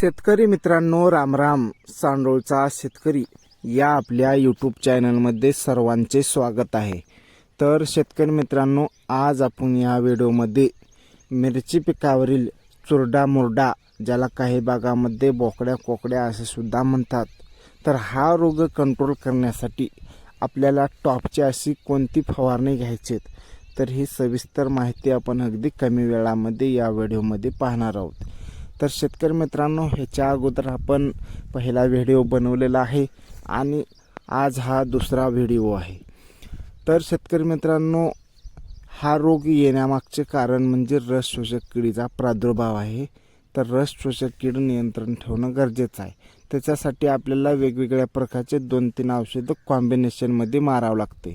शेतकरी मित्रांनो रामराम सांडोळचा शेतकरी या आपल्या यूट्यूब चॅनलमध्ये सर्वांचे स्वागत आहे. तर शेतकरी मित्रांनो आज आपण या व्हिडिओमध्ये मिरची पिकावरील चुरडा मुरडा ज्याला काही भागामध्ये बोकड्या कोकड्या असे सुद्धा म्हणतात तर हा रोग कंट्रोल करण्यासाठी आपल्याला टॉपची अशी कोणती फवारणी घ्यायची तर ही सविस्तर माहिती आपण अगदी कमी वेळामध्ये या व्हिडिओमध्ये पाहणार आहोत. तर शेतकरी मित्रांनो ह्याच्या अगोदर आपण पहिला व्हिडिओ बनवलेला आहे आणि आज हा दुसरा व्हिडिओ आहे. तर शेतकरी मित्रांनो हा रोग येण्यामागचे कारण म्हणजे रस शोषक किडीचा प्रादुर्भाव आहे. तर रस शोषक कीड नियंत्रण ठेवणं गरजेचं आहे. त्याच्यासाठी आपल्याला वेगवेगळ्या प्रकारचे दोन तीन औषधं कॉम्बिनेशनमध्ये मारावं लागते.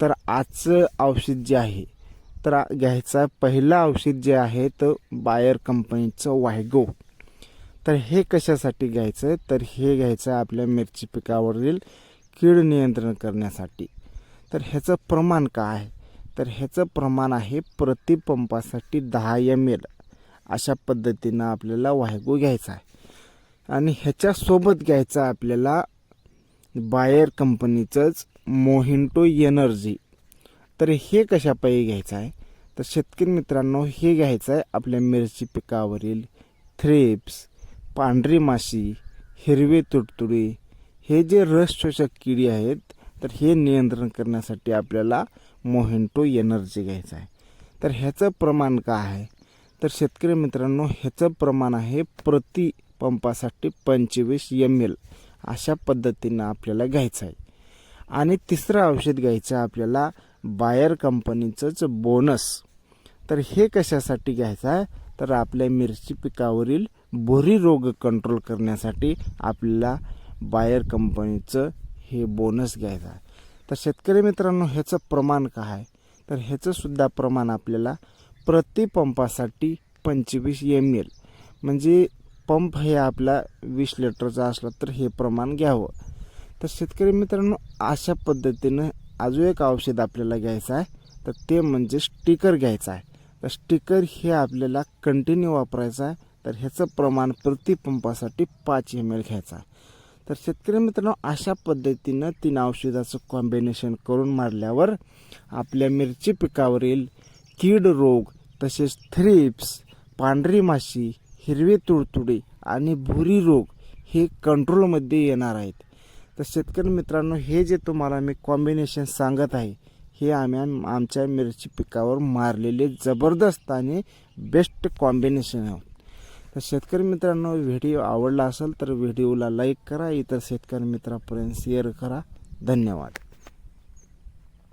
तर आजचं औषध जे आहे तर घ्यायचा पहिलं औषध जे आहे तर बायर कंपनीचं वायगो तर हे कशासाठी घ्यायचं तर हे घ्यायचं आपल्या मिरची पिकावरील कीड नियंत्रण करण्यासाठी. तर ह्याचं प्रमाण काय आहे? तर ह्याचं प्रमाण आहे प्रतिपंपासाठी दहा एम एल अशा पद्धतीनं आपल्याला वायगो घ्यायचा आहे. आणि ह्याच्यासोबत घ्यायचं आपल्याला बायर कंपनीचंच मोहिंटो एनर्जी तर हे कशापायी घ्यायचं आहे तर शेतकरी मित्रांनो हे घ्यायचं आहे आपल्या मिरची पिकावरील थ्रेप्स पांढरी माशी हिरवे तुडतुडे हे जे रस शोषक किडी आहेत तर हे नियंत्रण करण्यासाठी आपल्याला मोहेंटो एनर्जी घ्यायचं आहे तर ह्याचं प्रमाण काय आहे? तर शेतकरी मित्रांनो ह्याचं प्रमाण आहे प्रति पंपासाठी पंचवीस एम एल अशा पद्धतीनं आपल्याला घ्यायचं आहे आणि तिसरं औषध घ्यायचं आपल्याला बायर कंपनीचंच बोनस. तर हे कशासाठी घ्यायचं आहे तर आपल्या मिरची पिकावरील बोरी रोग कंट्रोल करण्यासाठी आपल्याला बायर कंपनीचं हे बोनस घ्यायचं आहे. तर शेतकरी मित्रांनो ह्याचं प्रमाण काय आहे? तर ह्याचंसुद्धा प्रमाण आपल्याला प्रति पंपासाठी पंचवीस एम एल म्हणजे पंप हे आपला वीस लिटरचा असला तर हे प्रमाण घ्यावं. तर शेतकरी मित्रांनो अशा पद्धतीनं अजून एक औषध आपल्याला घ्यायचं आहे तर ते म्हणजे स्टिकर घ्यायचं आहे. तर स्टिकर हे आपल्याला कंटिन्यू वापरायचं आहे तर ह्याचं प्रमाण प्रति पंपासाठी पाच एम एल घ्यायचं आहे. तर शेतकरी मित्रांनो अशा पद्धतीनं तीन औषधाचं कॉम्बिनेशन करून मारल्यावर आपल्या मिरची पिकावरील कीड रोग तसेच थ्रिप्स पांढरी माशी हिरवे तुडतुडे आणि भुरी रोग हे कंट्रोलमध्ये येणार आहेत. तर शेतकरी मित्रांनो हे जे तुम्हाला मी कॉम्बिनेशन सांगत आहे हे आम्ही आमच्या मिरची पिकावर मारलेले जबरदस्त आणि बेस्ट कॉम्बिनेशन आहोत तर शेतकरी मित्रांनो व्हिडिओ आवडला असेल तर व्हिडिओला लाईक करा इतर शेतकरी मित्रापर्यंत शेअर करा. धन्यवाद.